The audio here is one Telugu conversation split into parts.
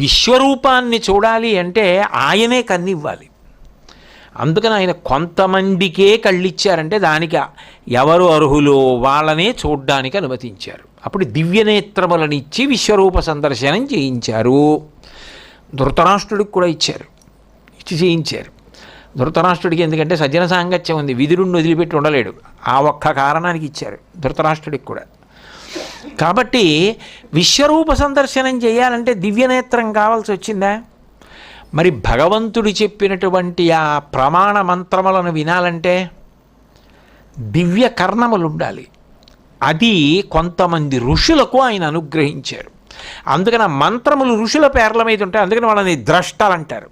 విశ్వరూపాన్ని చూడాలి అంటే ఆయనే కన్నివ్వాలి. అందుకని ఆయన కొంతమందికే కళ్ళిచ్చారంటే దానికి ఎవరు అర్హులో వాళ్ళనే చూడ్డానికి అనుమతించారు. అప్పుడు దివ్యనేత్రములనిచ్చి విశ్వరూప సందర్శనం చేయించారు. ధృతరాష్ట్రుడికి కూడా ఇచ్చారు. ఇచ్చి చేయించారు. ధృతరాష్ట్రుడికి ఎందుకంటే సజ్జన సాంగత్యం ఉంది. విధుడిని వదిలిపెట్టి ఉండలేడు. ఆ ఒక్క కారణానికి ఇచ్చారు ధృతరాష్ట్రుడికి కూడా. కాబట్టి విశ్వరూప సందర్శనం చేయాలంటే దివ్యనేత్రం కావాల్సి వచ్చిందా? మరి భగవంతుడు చెప్పినటువంటి ఆ ప్రమాణ మంత్రములను వినాలంటే దివ్య కర్ణములు ఉండాలి. అది కొంతమంది ఋషులకు ఆయన అనుగ్రహించారు. అందుకని ఆ మంత్రములు ఋషుల పేర్ల మీద ఉంటాయి అందుకని వాళ్ళని ద్రష్టలు అంటారు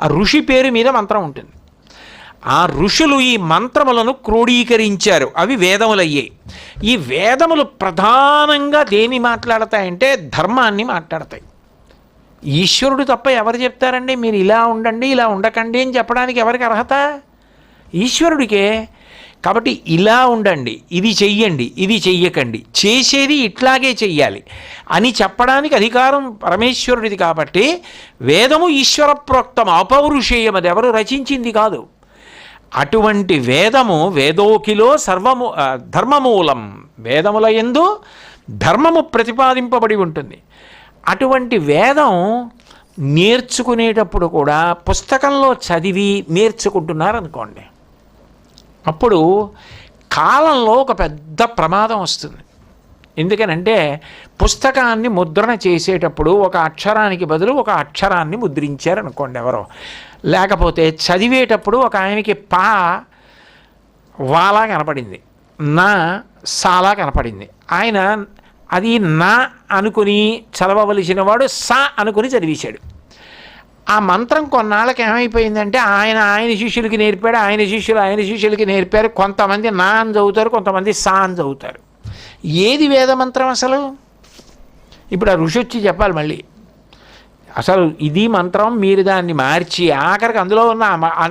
ఆ ఋషి పేరు మీద మంత్రం ఉంటుంది. ఆ ఋషులు ఈ మంత్రములను క్రోడీకరించారు. అవి వేదములయ్యాయి ఈ వేదములు ప్రధానంగా దేని మాట్లాడతాయంటే ధర్మాన్ని మాట్లాడతాయి. ఈశ్వరుడు తప్ప ఎవరు చెప్తారండి? మీరు ఇలా ఉండండి ఇలా ఉండకండి అని చెప్పడానికి ఎవరికి అర్హత? ఈశ్వరుడికే. కాబట్టి ఇలా ఉండండి ఇది చెయ్యండి ఇది చెయ్యకండి చేసేది ఇట్లాగే చెయ్యాలి అని చెప్పడానికి అధికారం పరమేశ్వరుడిది కాబట్టి వేదము ఈశ్వర ప్రోక్తం అపౌరుషేయం అది ఎవరు రచించింది కాదు. అటువంటి వేదము వేదోకిలో సర్వము ధర్మమూలం. వేదముల ఎందు ధర్మము ప్రతిపాదింపబడి ఉంటుంది. అటువంటి వేదం నేర్చుకునేటప్పుడు కూడా పుస్తకంలో చదివి నేర్చుకుంటున్నారనుకోండి అప్పుడు కాలంలో ఒక పెద్ద ప్రమాదం వస్తుంది. ఎందుకనంటే పుస్తకాన్ని ముద్రణ చేసేటప్పుడు ఒక అక్షరానికి బదులు ఒక అక్షరాన్ని ముద్రించారనుకోండి ఎవరో. లేకపోతే చదివేటప్పుడు ఒక ఆయనకి పా వాలా కనపడింది నా సాలా కనపడింది. ఆయన అది నా అనుకుని చదవవలసిన వాడు సా అనుకుని చదివేశాడు. ఆ మంత్రం కొన్నాళ్ళకి ఏమైపోయిందంటే ఆయన ఆయన శిష్యులకి నేర్పాడు ఆయన శిష్యులు ఆయన శిష్యులకి నేర్పారు కొంతమంది నా అని చదువుతారు కొంతమంది సా అని చదువుతారు. ఏది వేద మంత్రం అసలు? ఇప్పుడు ఆ ఋషి వచ్చి చెప్పాలి మళ్ళీ. అసలు ఇది మంత్రం మీరు దాన్ని మార్చి ఆఖరికి అందులో ఉన్న మ-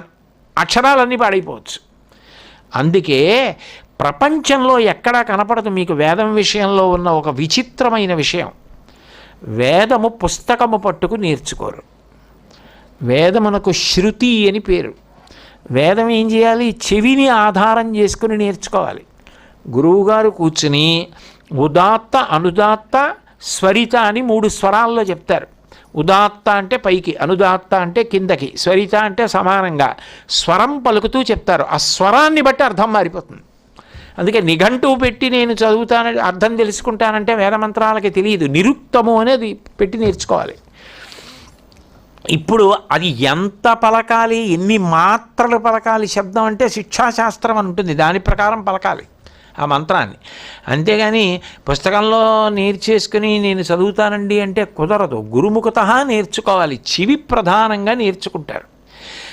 అక్షరాలన్నీ పాడైపోవచ్చు. అందుకే ప్రపంచంలో ఎక్కడా కనపడదు మీకు వేదం విషయంలో ఉన్న ఒక విచిత్రమైన విషయం. వేదము పుస్తకము పట్టుకు నేర్చుకోరు. వేదమునకు శృతి అని పేరు. వేదం ఏం చేయాలి? చెవిని ఆధారం చేసుకుని నేర్చుకోవాలి. గురువుగారు కూర్చుని ఉదాత్త అనుదాత్త స్వరిత అని మూడు స్వరాల్లో చెప్తారు. ఉదాత్త అంటే పైకి అనుదాత్త అంటే కిందకి స్వరిత అంటే సమానంగా. స్వరం పలుకుతూ చెప్తారు. ఆ స్వరాన్ని బట్టి అర్థం మారిపోతుంది. అందుకే నిఘంటువు పెట్టి నేను చదువుతానని అర్థం తెలుసుకుంటానంటే వేదమంత్రాలకి తెలియదు. నిరుక్తము అనేది పెట్టి నేర్చుకోవాలి. ఇప్పుడు అది ఎంత పలకాలి ఎన్ని మాత్రలు పలకాలి శబ్దం అంటే శిక్షాశాస్త్రం అని ఉంటుంది. దాని ప్రకారం పలకాలి. ఆ మంత్రాన్ని. అంతేగాని పుస్తకంలో నేర్చేసుకుని నేను చదువుతానండి అంటే కుదరదు. గురుముఖత నేర్చుకోవాలి. చెవి ప్రధానంగా నేర్చుకుంటారు.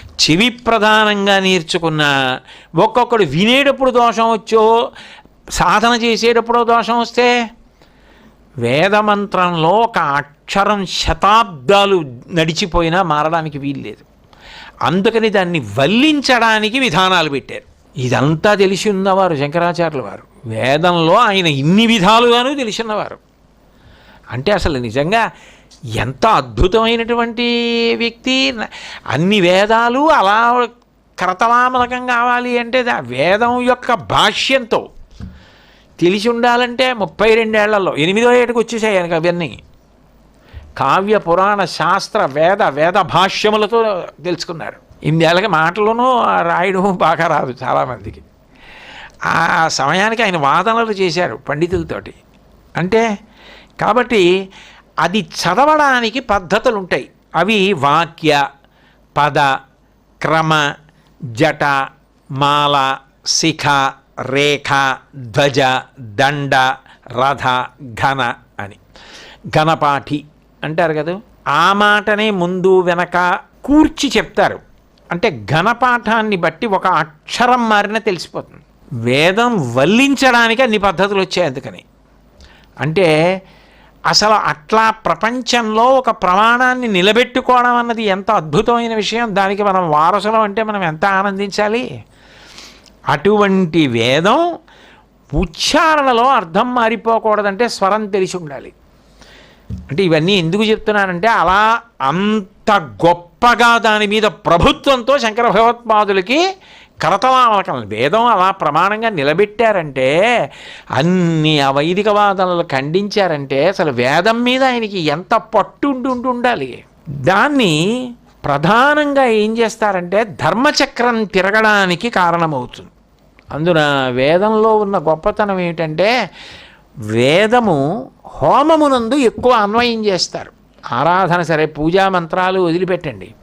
చెవి ప్రధానంగా నేర్చుకున్న ఒక్కొక్కడు వినేటప్పుడు దోషం వచ్చో సాధన చేసేటప్పుడు దోషం వస్తే వేదమంత్రంలో ఒక అక్షరం శతాబ్దాలు నడిచిపోయినా మారడానికి వీల్లేదు. అందుకని దాన్ని వల్లించడానికి విధానాలు పెట్టారు. ఇదంతా తెలిసి ఉన్నవారు శంకరాచార్యుల వారు వేదంలో ఆయన ఇన్ని విధాలుగాను తెలిసినవారు అంటే అసలు నిజంగా ఎంత అద్భుతమైనటువంటి వ్యక్తి అన్ని వేదాలు అలా కరతలామలకం కావాలి అంటే వేదం యొక్క భాష్యంతో తెలిసి ఉండాలంటే ముప్పై రెండేళ్ళలో ఎనిమిదో ఏటికి వచ్చేసాయి ఆయనకు అవన్నీ. కావ్య పురాణ శాస్త్ర వేద వేద భాష్యములతో తెలుసుకున్నారు. ఇన్నేళ్ళకి మాటలను రాయడం బాగా రాదు చాలామందికి. ఆ సమయానికి ఆయన వాదనలు చేశారు పండితులతోటి. అంటే కాబట్టి అది చదవడానికి పద్ధతులు ఉంటాయి అవి వాక్య పద క్రమ జట మాల శిఖ రేఖ ధ్వజ దండ రథ ఘన అని. ఘనపాఠి అంటారు కదా ఆ మాటనే ముందు వెనక కూర్చి చెప్తారు. అంటే ఘనపాఠాన్ని బట్టి ఒక అక్షరం మారిన తెలిసిపోతుంది. వేదం వల్లించడానికి అన్ని పద్ధతులు వచ్చాయి అందుకని. అంటే అసలు అట్లా ప్రపంచంలో ఒక ప్రమాణాన్ని నిలబెట్టుకోవడం అన్నది ఎంత అద్భుతమైన విషయం దానికి మనం వారసులం అంటే మనం ఎంత ఆనందించాలి? అటువంటి వేదం ఉచ్చారణలో అర్థం మారిపోకూడదంటే స్వరం తెలిసి ఉండాలి. అంటే ఇవన్నీ ఎందుకు చెప్తున్నానంటే అలా అంత గొప్ప గొప్పగా దాని మీద ప్రభుత్వంతో శంకర భగవత్పాదులకి కరతలామలకం వేదం అలా ప్రమాణంగా నిలబెట్టారంటే అన్ని అవైదికవాదనలు ఖండించారంటే అసలు వేదం మీద ఆయనకి ఎంత పట్టు ఉండాలి? దాన్ని ప్రధానంగా ఏం చేస్తారంటే ధర్మచక్రం తిరగడానికి కారణమవుతుంది. అందున వేదంలో ఉన్న గొప్పతనం ఏమిటంటే వేదము హోమమునందు ఎక్కువ అన్వయం చేస్తారు. ఆరాధన సరే పూజా మంత్రాలు వదిలిపెట్టండి.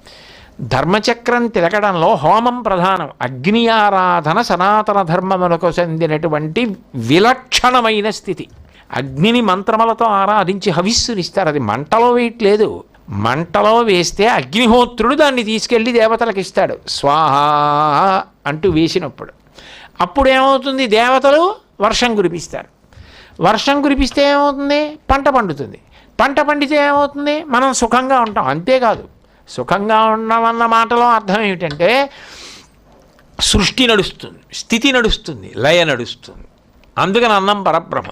ధర్మచక్రం తిరగడంలో హోమం ప్రధానం. అగ్ని ఆరాధన సనాతన ధర్మములకు చెందినటువంటి విలక్షణమైన స్థితి. అగ్నిని మంత్రములతో ఆరాధించి హవిస్సునిస్తారు. అది మంటలో వేయట్లేదు. మంటలో వేస్తే అగ్నిహోత్రుడు దాన్ని తీసుకెళ్ళి దేవతలకు ఇస్తాడు. స్వాహ అంటూ వేసినప్పుడు. అప్పుడు ఏమవుతుంది దేవతలు వర్షం కురిపిస్తారు. వర్షం కురిపిస్తే ఏమవుతుంది? పంట పండుతుంది. పంట పండితే ఏమవుతుంది? మనం సుఖంగా ఉంటాం. అంతేకాదు సుఖంగా ఉన్నామన్న మాటలో అర్థం ఏమిటంటే సృష్టి నడుస్తుంది స్థితి నడుస్తుంది లయ నడుస్తుంది. అందుకని అన్నం పరబ్రహ్మ.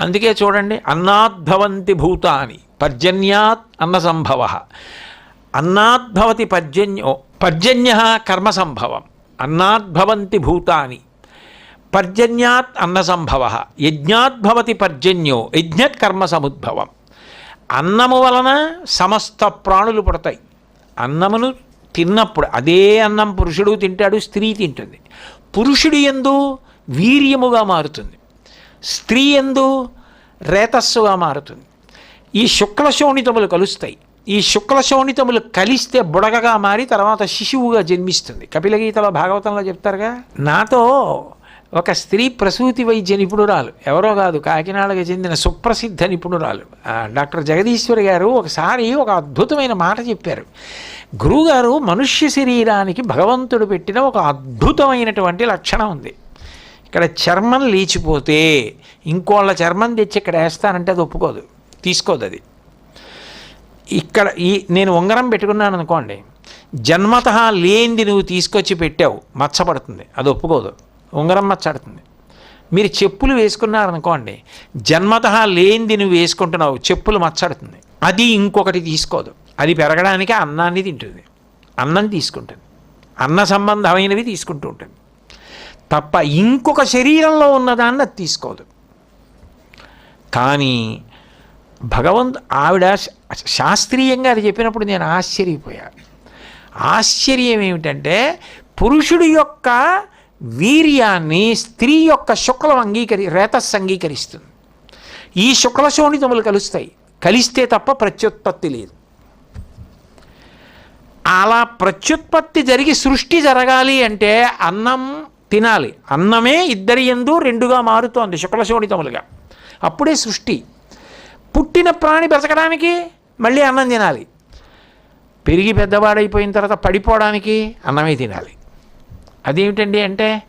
అందుకే చూడండి అన్నాద్భవంతి భూతాని పర్జన్యాత్ అన్న సంభవ అన్నాద్భవతి పర్జన్యో పర్జన్య కర్మ సంభవం అన్నాద్భవంతి భూతాని పర్జన్యాత్ అన్న సంభవ యజ్ఞాద్భవతి పర్జన్యో యజ్ఞత్ కర్మ సముద్భవం. అన్నము వలన సమస్త ప్రాణులు పుడతాయి. అన్నమును తిన్నప్పుడు అదే అన్నం పురుషుడు తింటాడు స్త్రీ తింటుంది. పురుషుడు ఎందు వీర్యముగా మారుతుంది. స్త్రీ ఎందు రేతస్సుగా మారుతుంది. ఈ శుక్ల శోణితములు కలుస్తాయి. ఈ శుక్ల శోణితములు కలిస్తే బుడగగా మారి తర్వాత శిశువుగా జన్మిస్తుంది. కపిలగీతలో భాగవతంలో చెప్తారుగా నాతో ఒక స్త్రీ ప్రసూతి వైద్య నిపుణురాలు. ఎవరో కాదు కాకినాడకి చెందిన సుప్రసిద్ధ నిపుణురాలు. డాక్టర్ జగదీశ్వరి గారు ఒకసారి ఒక అద్భుతమైన మాట చెప్పారు. గురువుగారు మనుష్య శరీరానికి భగవంతుడు పెట్టిన ఒక అద్భుతమైనటువంటి లక్షణం ఉంది. ఇక్కడ చర్మం లేచిపోతే ఇంకోళ్ళ చర్మం తెచ్చి ఇక్కడ వేస్తానంటే అది ఒప్పుకోదు తీసుకోదు అది. ఇక్కడ ఈ నేను ఉంగరం పెట్టుకున్నాను అనుకోండి జన్మత లేనిది నువ్వు తీసుకొచ్చి పెట్టావు మచ్చపడుతుంది అది ఒప్పుకోదు. ఉంగరం మచ్చడుతుంది మీరు చెప్పులు వేసుకున్నారనుకోండి జన్మత లేనిది నువ్వు వేసుకుంటున్నావు చెప్పులు మచ్చడుతుంది. అది ఇంకొకటి తీసుకోదు. అది పెరగడానికి అన్నాన్ని తింటుంది. అన్నం తీసుకుంటుంది. అన్న సంబంధమైనవి తీసుకుంటూ ఉంటుంది. తప్ప ఇంకొక శరీరంలో ఉన్నదాన్ని అది తీసుకోదు. కానీ భగవంతు ఆవిడ శాస్త్రీయంగా అది చెప్పినప్పుడు నేను ఆశ్చర్యపోయాను ఆశ్చర్యం ఏమిటంటే పురుషుడి యొక్క వీర్యాన్ని స్త్రీ యొక్క శుక్లం అంగీకరి రేతస్ అంగీకరిస్తుంది. ఈ శుక్ల శోణితములు కలుస్తాయి. కలిస్తే తప్ప ప్రత్యుత్పత్తి లేదు. అలా ప్రత్యుత్పత్తి జరిగి సృష్టి జరగాలి అంటే అన్నం తినాలి. అన్నమే ఇద్దరి ఎందు రెండుగా మారుతోంది శుక్లశోణితములుగా అప్పుడే సృష్టి. పుట్టిన ప్రాణి బ్రతకడానికి మళ్ళీ అన్నం తినాలి. పెరిగి పెద్దవాడైపోయిన తర్వాత పడిపోవడానికి అన్నమే తినాలి. అదేమిటండి అంటే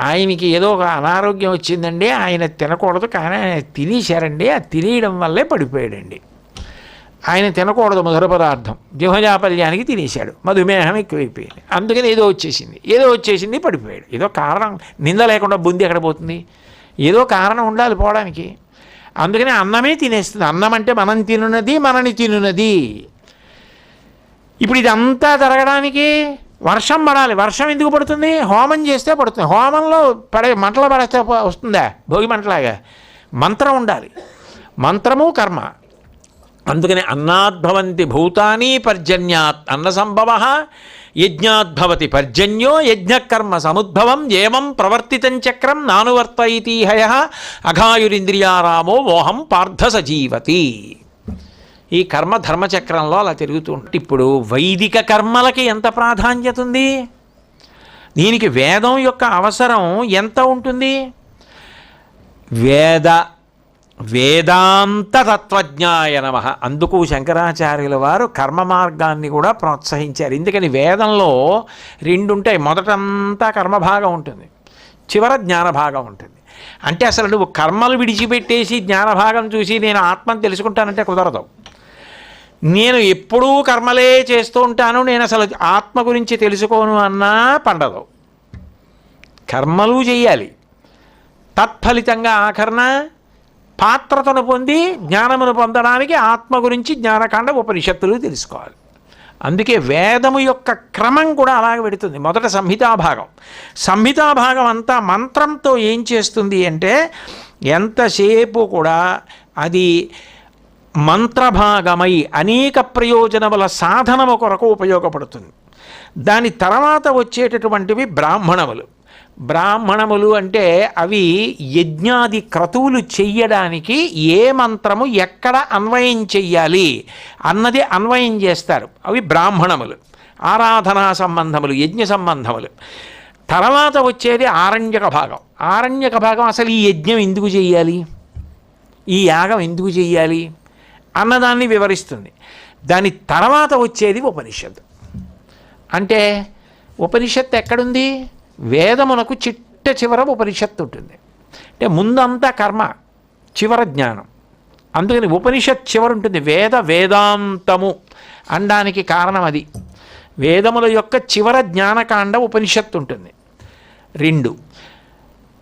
ఆయనకి ఏదో ఒక అనారోగ్యం వచ్చిందండి ఆయన తినకూడదు కానీ ఆయన తినేశారండి ఆ తినేయడం వల్లే పడిపోయాడండి. ఆయన తినకూడదు మధుర పదార్థం జిహజాపల్యానికి తినేశాడు మధుమేహం ఎక్కువైపోయింది. అందుకని ఏదో వచ్చేసింది ఏదో వచ్చేసింది పడిపోయాడు. ఏదో కారణం నింద లేకుండా బుంది ఎక్కడ పోతుంది? ఏదో కారణం ఉండాలి పోవడానికి. అందుకని అన్నమే తినేస్తుంది. అన్నం అంటే మనం తినున్నది మనని తినున్నది. ఇప్పుడు ఇదంతా జరగడానికి వర్షం పడాలి. వర్షం ఎందుకు పడుతుంది? హోమం చేస్తే పడుతుంది. హోమంలో పడే మంటలు పడేస్తే వస్తుందా? భోగి మంటలాగా. మంత్రం ఉండాలి. మంత్రము కర్మ. అందుకని అన్నాద్భవంతి భూతాని పర్జన్యాత్ అన్న సంభవ యజ్ఞాద్భవతి పర్జన్యో యజ్ఞకర్మ సముద్భవం ఏమం ప్రవర్తితం చక్రం నానువర్తయితి హయ అఘాయురింద్రియారామో మోహం పార్థ సజీవతి ఈ కర్మ ధర్మచక్రంలో అలా తిరుగుతూ ఉంటుంది ఇప్పుడు వైదిక కర్మలకి ఎంత ప్రాధాన్యత ఉంది? దీనికి వేదం యొక్క అవసరం ఎంత ఉంటుంది? వేద వేదాంత తత్వజ్ఞాయ నమ. అందుకు శంకరాచార్యుల వారు కర్మ మార్గాన్ని కూడా ప్రోత్సహించారు. ఎందుకని? వేదంలో రెండు ఉంటాయి మొదటంతా కర్మభాగం ఉంటుంది. చివర జ్ఞానభాగం ఉంటుంది. అంటే అసలు నువ్వు కర్మలు విడిచిపెట్టేసి జ్ఞానభాగం చూసి నేను ఆత్మను తెలుసుకుంటానంటే కుదరదు. నేను ఎప్పుడూ కర్మలే చేస్తూ ఉంటాను నేను అసలు ఆత్మ గురించి తెలుసుకోను అన్నా పండదు. కర్మలు చేయాలి తత్ఫలితంగా ఆఖరణ పాత్రతను పొంది జ్ఞానమును పొందడానికి ఆత్మ గురించి జ్ఞానకాండ ఉపనిషత్తులు తెలుసుకోవాలి. అందుకే వేదము యొక్క క్రమం కూడా అలాగే పెడుతుంది. మొదట సంహితాభాగం. సంహితాభాగం అంతా మంత్రంతో ఏం చేస్తుంది అంటే ఎంతసేపు కూడా అది మంత్రభాగమై అనేక ప్రయోజనముల సాధనము కొరకు ఉపయోగపడుతుంది. దాని తర్వాత వచ్చేటటువంటివి బ్రాహ్మణములు. బ్రాహ్మణములు అంటే అవి యజ్ఞాది క్రతువులు చెయ్యడానికి ఏ మంత్రము ఎక్కడ అన్వయం చెయ్యాలి అన్నది అన్వయం చేస్తారు. అవి బ్రాహ్మణములు. ఆరాధనా సంబంధములు యజ్ఞ సంబంధములు. తర్వాత వచ్చేది ఆరణ్యక భాగం. ఆరణ్యక భాగం అసలు ఈ యజ్ఞం ఎందుకు చెయ్యాలి? ఈ యాగం ఎందుకు చెయ్యాలి? అన్నదాన్ని వివరిస్తుంది. దాని తర్వాత వచ్చేది ఉపనిషత్తు. అంటే ఉపనిషత్తు ఎక్కడుంది? వేదమునకు చిట్ట చివర ఉపనిషత్తు ఉంటుంది. అంటే ముందంతా కర్మ చివర జ్ఞానం. అందుకని ఉపనిషత్ చివర ఉంటుంది వేద వేదాంతము అనడానికి కారణం అది. వేదముల యొక్క చివర జ్ఞానకాండ ఉపనిషత్తు ఉంటుంది. రెండు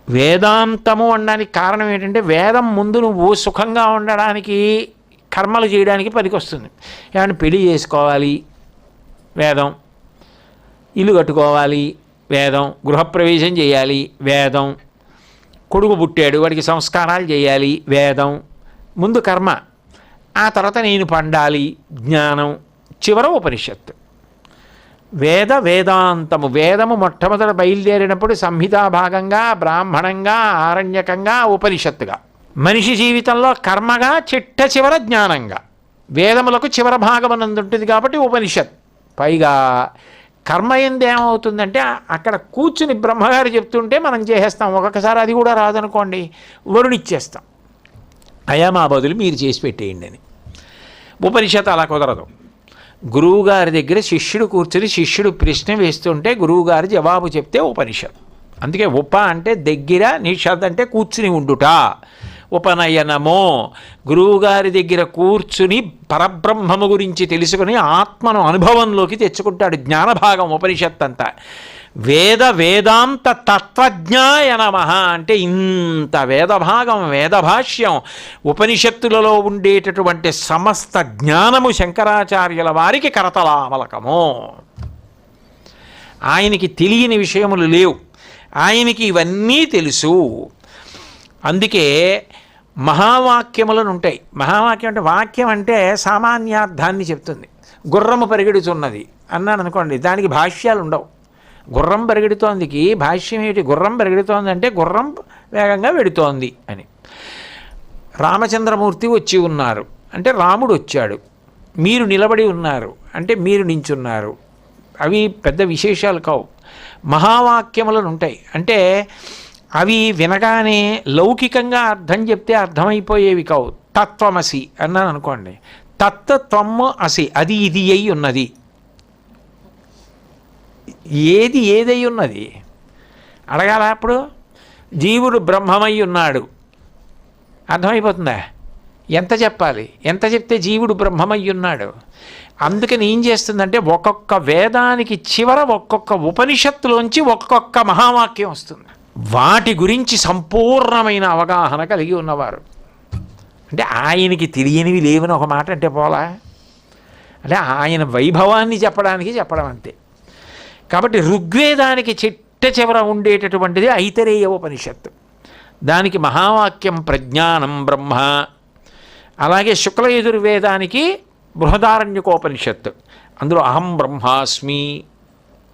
వేదాంతము అనడానికి కారణం ఏంటంటే వేదం ముందు నువ్వు సుఖంగా ఉండడానికి కర్మలు చేయడానికి పనికొస్తుంది. ఏమైనా పెళ్ళి చేసుకోవాలి వేదం. ఇల్లు కట్టుకోవాలి వేదం. గృహప్రవేశం చేయాలి వేదం. కొడుకు పుట్టాడు వాడికి సంస్కారాలు చేయాలి వేదం. ముందు కర్మ. ఆ తర్వాత నేను పండాలి జ్ఞానం. చివర ఉపనిషత్తు. వేద వేదాంతము. వేదము మొట్టమొదట బయలుదేరినప్పుడు సంహితాభాగంగా బ్రాహ్మణంగా ఆరణ్యకంగా ఉపనిషత్తుగా. మనిషి జీవితంలో కర్మగా చిట్ట చివర జ్ఞానంగా. వేదములకు చివర భాగమనందుంటుంది కాబట్టి ఉపనిషత్. పైగా కర్మ ఎందు ఏమవుతుందంటే అక్కడ కూర్చుని బ్రహ్మగారు చెప్తుంటే మనం చేసేస్తాం. ఒక్కొక్కసారి అది కూడా రాదనుకోండి వరుణిచ్చేస్తాం. అయా మా బదులు మీరు చేసి పెట్టేయండి అని. ఉపనిషత్ అలా కుదరదు. గురువుగారి దగ్గర శిష్యుడు కూర్చుని శిష్యుడు ప్రశ్న వేస్తుంటే గురువుగారు జవాబు చెప్తే ఉపనిషత్. అందుకే ఉప అంటే దగ్గర నిషద్ అంటే కూర్చుని ఉండుట. ఉపనయనము. గురువుగారి దగ్గర కూర్చుని పరబ్రహ్మము గురించి తెలుసుకుని ఆత్మను అనుభవంలోకి తెచ్చుకుంటాడు జ్ఞానభాగం ఉపనిషత్ అంతా వేద వేదాంత తత్వజ్ఞాయ నమ అంటే ఇంత వేదభాగం వేదభాష్యం ఉపనిషత్తులలో ఉండేటటువంటి సమస్త జ్ఞానము శంకరాచార్యుల వారికి కరతలామలకము. ఆయనకి తెలియని విషయములు లేవు. ఆయనకి ఇవన్నీ తెలుసు. అందుకే మహావాక్యములను ఉంటాయి. మహావాక్యం అంటే వాక్యం అంటే సామాన్యార్థాన్ని చెప్తుంది. గుర్రము పరిగెడుతున్నది అన్నాను అనుకోండి దానికి భాష్యాలు ఉండవు. గుర్రం పరిగెడుతోందికి భాష్యం ఏమిటి? గుర్రం పరిగెడుతోంది అంటే గుర్రం వేగంగా వెడుతోంది అని. రామచంద్రమూర్తి వచ్చి ఉన్నారు. అంటే రాముడు వచ్చాడు. మీరు నిలబడి ఉన్నారు. అంటే మీరు నించున్నారు. అవి పెద్ద విశేషాలు కావు. మహావాక్యములను ఉంటాయి. అంటే అవి వినగానే లౌకికంగా అర్థం చెప్తే అర్థమైపోయేవి కావు. తత్వమసి అన్నాను అనుకోండి. తత్వము అసి అది ఇది అయి ఉన్నది. ఏది ఏదై ఉన్నది? అడగాల అప్పుడు? జీవుడు బ్రహ్మమై ఉన్నాడు. అర్థమైపోతుందా? ఎంత చెప్పాలి? ఎంత చెప్తే జీవుడు బ్రహ్మమై ఉన్నాడు? అందుకని ఏం చేస్తుందంటే ఒక్కొక్క వేదానికి చివర ఒక్కొక్క ఉపనిషత్తులోంచి ఒక్కొక్క మహావాక్యం వస్తుంది. వాటి గురించి సంపూర్ణమైన అవగాహన కలిగి ఉన్నవారు. అంటే ఆయనకి తెలియనివి లేవని ఒక మాట అంటే పోలా? అంటే ఆయన వైభవాన్ని చెప్పడానికి చెప్పడం అంతే. కాబట్టి ఋగ్వేదానికి చిట్ట చివర ఉండేటటువంటిది ఐతరేయ ఉపనిషత్తు. దానికి మహావాక్యం ప్రజ్ఞానం బ్రహ్మ. అలాగే శుక్ల యజుర్వేదానికి బృహదారణ్యకోపనిషత్తు. అందులో అహం బ్రహ్మాస్మి.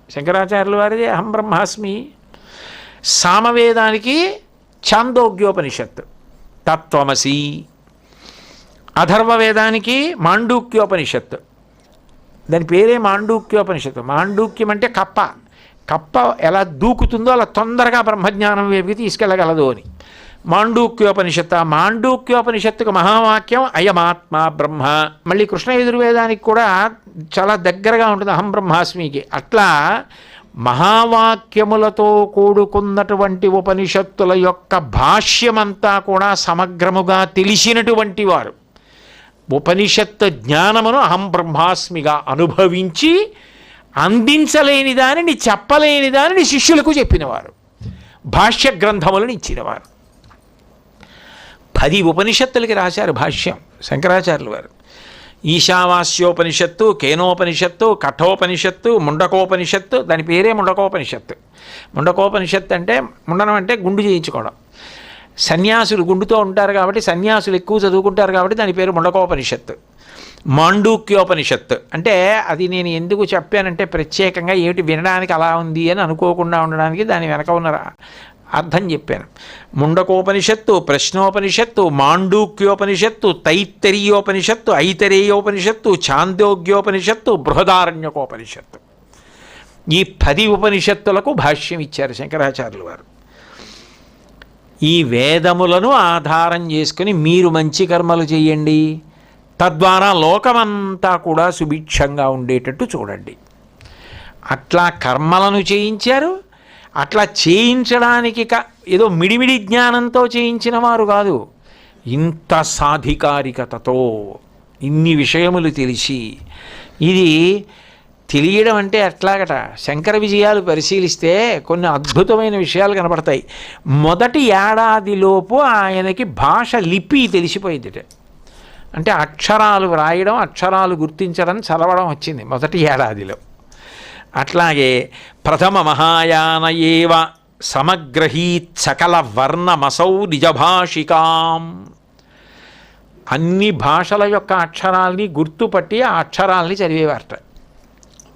శంకరాచార్యుల వారిది అహం బ్రహ్మాస్మి. సామవేదానికి ఛాందోగ్యోపనిషత్తు. తత్వమసి. అథర్వవేదానికి మాండూక్యోపనిషత్తు. దాని పేరే మాండూక్యోపనిషత్తు. మాండూక్యం అంటే కప్ప. కప్ప ఎలా దూకుతుందో అలా తొందరగా బ్రహ్మజ్ఞానం వైపుకి తీసుకెళ్ళగలదు అని. మాండూక్యోపనిషత్తు. ఆ మాండూక్యోపనిషత్తుకు మహావాక్యం అయమాత్మ బ్రహ్మ. మళ్ళీ కృష్ణ యజుర్వేదానికి కూడా చాలా దగ్గరగా ఉంటుంది అహం బ్రహ్మాస్మికి. అట్లా మహావాక్యములతో కూడుకున్నటువంటి ఉపనిషత్తుల యొక్క భాష్యమంతా కూడా సమగ్రముగా తెలిసినటువంటి వారు. ఉపనిషత్తు జ్ఞానమును అహం బ్రహ్మాస్మిగా అనుభవించి అందించలేని దానిని చెప్పలేని దానిని శిష్యులకు చెప్పినవారు. భాష్య గ్రంథములను ఇచ్చినవారు. పది ఉపనిషత్తులకి రాశారు భాష్యం శంకరాచార్యులు వారు. ఈశావాస్యోపనిషత్తు కేనోపనిషత్తు కఠోపనిషత్తు ముండకోపనిషత్తు దాని పేరే ముండకోపనిషత్తు. ముండకోపనిషత్తు అంటే ముండనం అంటే గుండు చేయించుకోవడం. సన్యాసులు గుండుతో ఉంటారు కాబట్టి సన్యాసులు ఎక్కువ చదువుకుంటారు కాబట్టి దాని పేరు ముండకోపనిషత్తు. మాండూక్యోపనిషత్తు. అంటే అది నేను ఎందుకు చెప్పానంటే ప్రత్యేకంగా ఏమిటి వినడానికి అలా ఉంది అని అనుకోకుండా ఉండడానికి దాని వెనక ఉన్న రా- అర్థం చెప్పాను. ముండకోపనిషత్తు ప్రశ్నోపనిషత్తు మాండూక్యోపనిషత్తు తైత్తరీయోపనిషత్తు ఐతరేయోపనిషత్తు ఛాందోగ్యోపనిషత్తు బృహదారణ్యకోపనిషత్తు. ఈ పది ఉపనిషత్తులకు భాష్యం ఇచ్చారు శంకరాచార్యులు వారు. ఈ వేదములను ఆధారం చేసుకుని మీరు మంచి కర్మలు చేయండి. తద్వారా లోకమంతా కూడా సుభిక్షంగా ఉండేటట్టు చూడండి. అట్లా కర్మలను చేయించారు అట్లా చేయించడానికి క- ఏదో మిడిమిడి జ్ఞానంతో చేయించిన వారు కాదు. ఇంత సాధికారికతతో ఇన్ని విషయములు తెలిసి ఇది తెలియడం అంటే ఎట్లాగట శంకర విజయాలు పరిశీలిస్తే కొన్ని అద్భుతమైన విషయాలు కనపడతాయి. మొదటి ఏడాదిలోపు ఆయనకి భాష లిపి తెలిసిపోయిందిట అంటే అక్షరాలు వ్రాయడం అక్షరాలు గుర్తించడం చదవడం వచ్చింది మొదటి ఏడాదిలో. అట్లాగే ప్రథమ మహాయాన ఏవ సమగ్రహీత్ సకల వర్ణమసౌ నిజభాషికాం. అన్ని భాషల యొక్క అక్షరాల్ని గుర్తుపట్టి ఆ అక్షరాల్ని చదివేవారట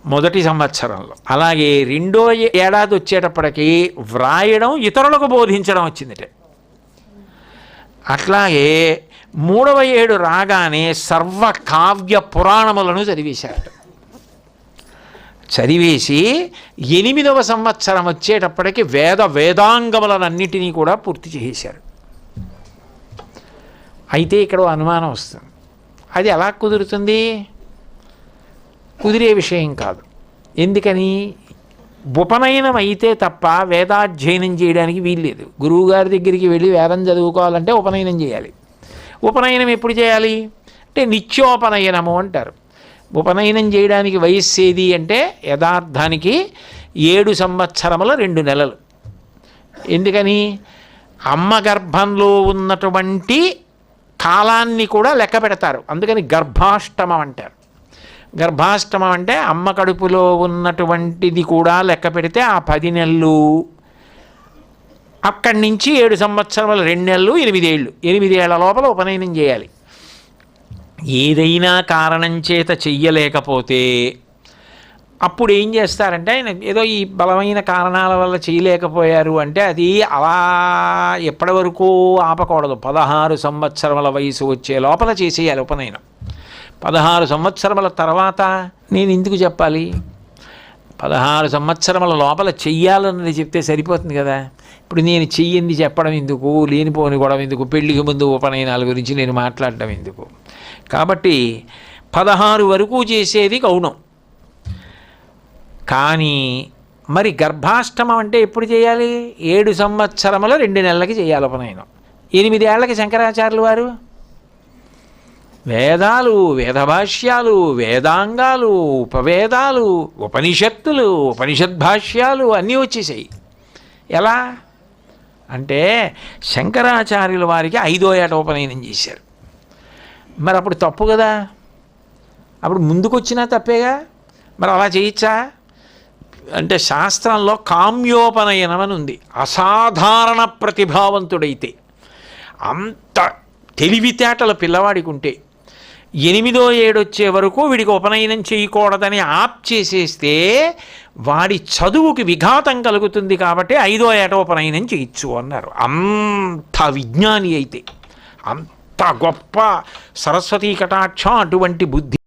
మొదటి సంవత్సరంలో. అలాగే రెండో ఏడాది వచ్చేటప్పటికి వ్రాయడం ఇతరులకు బోధించడం వచ్చిందిట. అట్లాగే మూడవ ఏడు రాగానే సర్వ కావ్య పురాణములను చదివేశారట. చదివేసి ఎనిమిదవ సంవత్సరం వచ్చేటప్పటికి వేద వేదాంగములనన్నిటినీ కూడా పూర్తి చేశారు అయితే ఇక్కడ అనుమానం వస్తుంది. అది ఎలా కుదురుతుంది? కుదిరే విషయం కాదు. ఎందుకని? ఉపనయనం అయితే తప్ప వేదాధ్యయనం చేయడానికి వీల్లేదు. గురువుగారి దగ్గరికి వెళ్ళి వేదం చదువుకోవాలంటే ఉపనయనం చేయాలి. ఉపనయనం ఎప్పుడు చేయాలి? అంటే నిత్యోపనయనము అంటారు. ఉపనయనం చేయడానికి వయస్సు ఏది అంటే యథార్థానికి ఏడు సంవత్సరముల రెండు నెలలు. ఎందుకని? అమ్మ గర్భంలో ఉన్నటువంటి కాలాన్ని కూడా లెక్క పెడతారు. అందుకని గర్భాష్టమం అంటారు. గర్భాష్టమం అంటే అమ్మ కడుపులో ఉన్నటువంటిది కూడా లెక్క పెడితే ఆ పది నెలలు. అక్కడి నుంచి ఏడు సంవత్సరముల రెండు నెలలు ఎనిమిదేళ్ళు ఎనిమిదేళ్ళ లోపల ఉపనయనం చేయాలి. ఏదైనా కారణం చేత చెయ్యలేకపోతే అప్పుడు ఏం చేస్తారంటే ఆయన ఏదో ఈ బలమైన కారణాల వల్ల చేయలేకపోయారు అంటే అది అలా ఎప్పటి వరకు ఆపకూడదు. పదహారు సంవత్సరముల వయసు వచ్చే లోపల చేసేయాలి ఉపనయనం. పదహారు సంవత్సరముల తర్వాత నేను ఎందుకు చెప్పాలి? పదహారు సంవత్సరముల లోపల చెయ్యాలన్నది చెప్తే సరిపోతుంది కదా. ఇప్పుడు నేను చెయ్యింది చెప్పడం ఎందుకు? లేనిపోని గొడవ ఎందుకు? పెళ్ళికి ముందు ఉపనయనాల గురించి నేను మాట్లాడడం ఎందుకు? కాబట్టి పదహారు వరకు చేసేది గౌణం. కానీ మరి గర్భాష్టమం అంటే ఎప్పుడు చేయాలి? ఏడు సంవత్సరముల రెండు నెలలకి చేయాలి ఉపనయనం ఎనిమిదేళ్ళకి శంకరాచార్యులు వారు? వేదాలు వేదభాష్యాలు వేదాంగాలు ఉపవేదాలు ఉపనిషత్తులు ఉపనిషద్భాష్యాలు అన్నీ వచ్చేసాయి. ఎలా? అంటే శంకరాచార్యుల వారికి ఐదో ఏట ఉపనయనం చేశారు. మరి అప్పుడు తప్పు కదా? అప్పుడు ముందుకొచ్చినా తప్పేగా? మరి అలా చేయొచ్చా అంటే శాస్త్రంలో కామ్యోపనయనం అని ఉంది అసాధారణ ప్రతిభావంతుడైతే. అంత తెలివితేటల పిల్లవాడికి ఉంటే ఎనిమిదో ఏడొచ్చే వరకు వీడికి ఉపనయనం చేయకూడదని ఆప్ చేసేస్తే వాడి చదువుకి విఘాతం కలుగుతుంది కాబట్టి ఐదో ఏట ఉపనయనం చేయొచ్చు అన్నారు. అంత విజ్ఞాని అయితే. అంత గొప్ప సరస్వతీ కటాక్షం అటువంటి బుద్ధి.